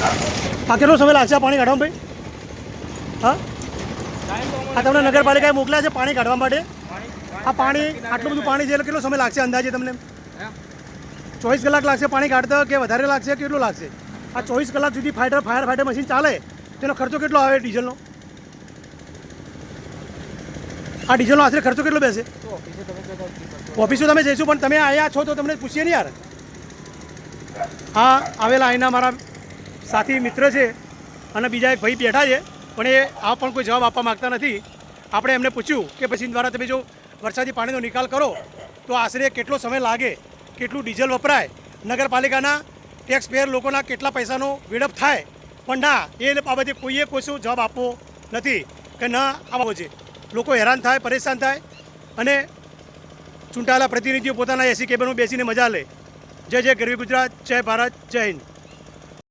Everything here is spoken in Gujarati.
આ કેટલો સમય લાગશે આ પાણી કાઢવા ભાઈ? હા? આ તમને નગરપાલિકાએ મોકલ્યા છે પાણી કાઢવા માટે? આ પાણી, આટલું બધું પાણી છે એટલે કેટલો સમય લાગશે અંદાજે તમને? ચોવીસ કલાક લાગશે પાણી કાઢતા કે વધારે લાગશે કેટલું લાગશે? આ ચોવીસ કલાક સુધી ફાઈટર ફાયર ફાઈટર મશીન ચાલે તેનો ખર્ચો કેટલો આવે ડીઝલનો? આ ડીઝલનો આશરે ખર્ચો કેટલો બેસે? ઓફિસો તમે જઈશું, પણ તમે અહીંયા છો તો તમને પૂછીએ ને યાર. હા, આવેલા અહીંના મારા સાથી મિત્ર છે અને બીજા એક ભાઈ બેઠા છે, પણ એ આ પણ કોઈ જવાબ આપવા માગતા નથી. આપણે એમને પૂછ્યું કે મશીન દ્વારા તમે જો વરસાદી પાણીનો નિકાલ કરો, તો આશરે કેટલો સમય લાગે, કેટલું ડીઝલ વપરાય, નગરપાલિકાના ટેક્સ પેયર લોકોના કેટલા પૈસાનો વેડપ થાય. પણ ના, એ બાબતે કોઈએ કોઈ જવાબ આપવો નથી કે ના આવવો છે. લોકો હેરાન થાય, પરેશાન થાય અને ચૂંટાયેલા પ્રતિનિધિઓ પોતાના એસી કેબિનમાં બેસીને મજા લે. જય જય ગરવી ગુજરાત, જય ભારત, જય હિન્દ.